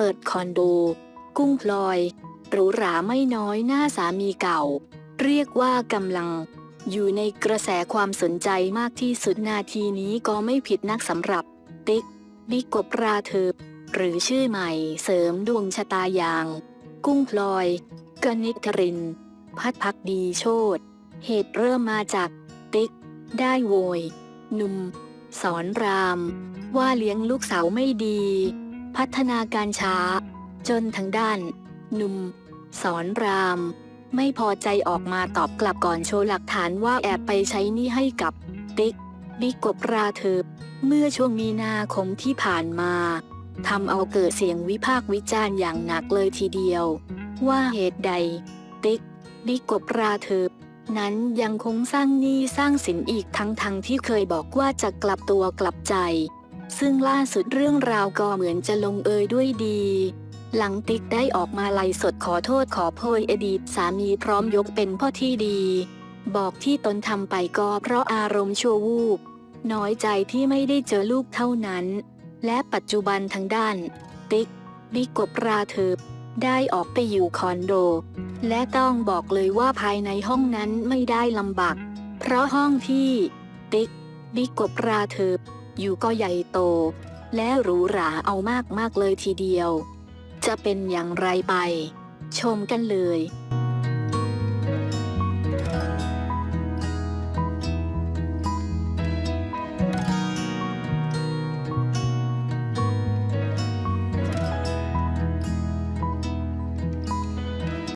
ปิดคอนโด กุ้งพลอยหรูหราไม่น้อยหน้าสามีเก่า เรียกว่ากำลัง อยู่ในกระแสความสนใจมากที่สุดนาทีนี้ก็ไม่ผิดนักสำหรับ ติ๊กบิ๊กกบราเทิบหรือชื่อใหม่เสริมดวงชะตาอย่าง กุ้งพลอยกนิษฐริน พัดพักดีโชตเหตุเริ่มมาจาก ติ๊ก ได้โวย หนุ่ม สอนราม ว่าเลี้ยงลูกสาวไม่ดี พัฒนาการช้า จนทางด้าน หนุ่ม สอนราม ไม่พอใจออกมาตอบกลับก่อนโชว์หลักฐานว่าแอบไปใช้หนี้ให้กับ ติ๊กบิ๊กกบราเทิบเมื่อช่วงมีนาคมที่ผ่านมาทำเอาเกิดเสียงวิพากษ์วิจารณ์อย่างหนักเลยทีเดียว ว่าเหตุใด ติ๊กบิ๊กกบราเทิบนั้นยังคงสร้างหนี้สร้างสินอีกทั้งทั้งที่เคยบอกว่าจะกลับตัวกลับใจ ซึ่งล่าสุดเรื่องราวก็เหมือนจะลงเอยด้วยดี หลังติ๊กได้ออกมาไลฟ์สดขอโทษขอโพยอดีตสามีพร้อมยกเป็นพ่อที่ดี บอกที่ตนทำไปก็เพราะอารมณ์ชั่ววูบ น้อยใจที่ไม่ได้เจอลูกเท่านั้น และปัจจุบันทางด้าน ติ๊กบิ๊กกบราเทิบได้ออกไปอยู่คอนโด และต้องบอกเลยว่าภายในห้องนั้นไม่ได้ลำบาก เพราะห้องที่ ติ๊กบิ๊กกบราเทิบ อยู่ก็ใหญ่โต และหรูหราเอามากๆเลยทีเดียว จะเป็นอย่างไรไป ชมกันเลย